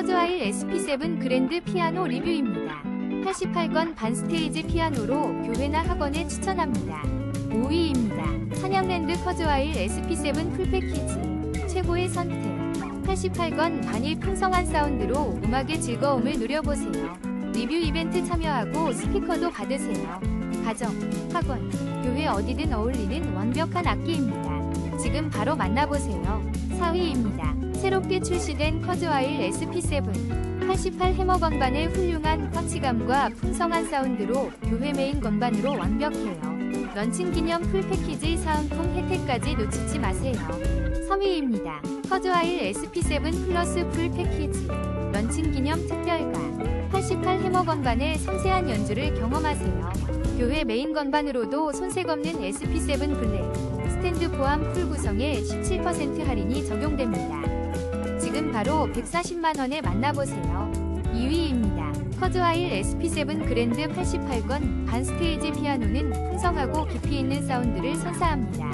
커즈와일 SP7 그랜드 피아노 리뷰입니다. 88건 반스테이지 피아노로 교회나 학원에 추천합니다. 5위입니다. 한양랜드 커즈와일 SP7 풀패키지 최고의 선택 88건 반일 풍성한 사운드로 음악의 즐거움을 누려보세요. 리뷰 이벤트 참여하고 스피커도 받으세요. 가정, 학원, 교회 어디든 어울리는 완벽한 악기입니다. 지금 바로 만나보세요. 4위입니다. 새롭게 출시된 커즈와일 SP7 88 해머 건반의 훌륭한 터치감과 풍성한 사운드로 교회 메인 건반으로 완벽해요. 런칭 기념 풀 패키지 사은품 혜택까지 놓치지 마세요. 3위입니다. 커즈와일 SP7 플러스 풀 패키지 런칭 기념 특별가 88 해머 건반의 섬세한 연주를 경험하세요. 교회 메인 건반으로도 손색 없는 SP7 블랙 스탠드 포함 풀 구성에 17% 할인이 적용됩니다. 지금 바로 140만원에 만나보세요. 2위입니다. 커즈와일 SP7 그랜드 88건 반스테이지 피아노는 풍성하고 깊이 있는 사운드를 선사합니다.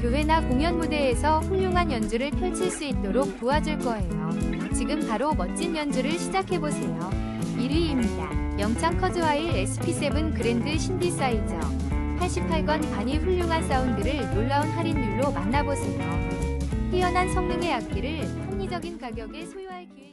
교회나 공연 무대에서 훌륭한 연주를 펼칠 수 있도록 도와줄 거예요. 지금 바로 멋진 연주를 시작해보세요. 1위입니다. 영창 커즈와일 SP7 그랜드 신디사이저 88건 반이 훌륭한 사운드를 놀라운 할인율로 만나보세요. 뛰어난 성능의 악기를 합리적인 가격에 소유할 기회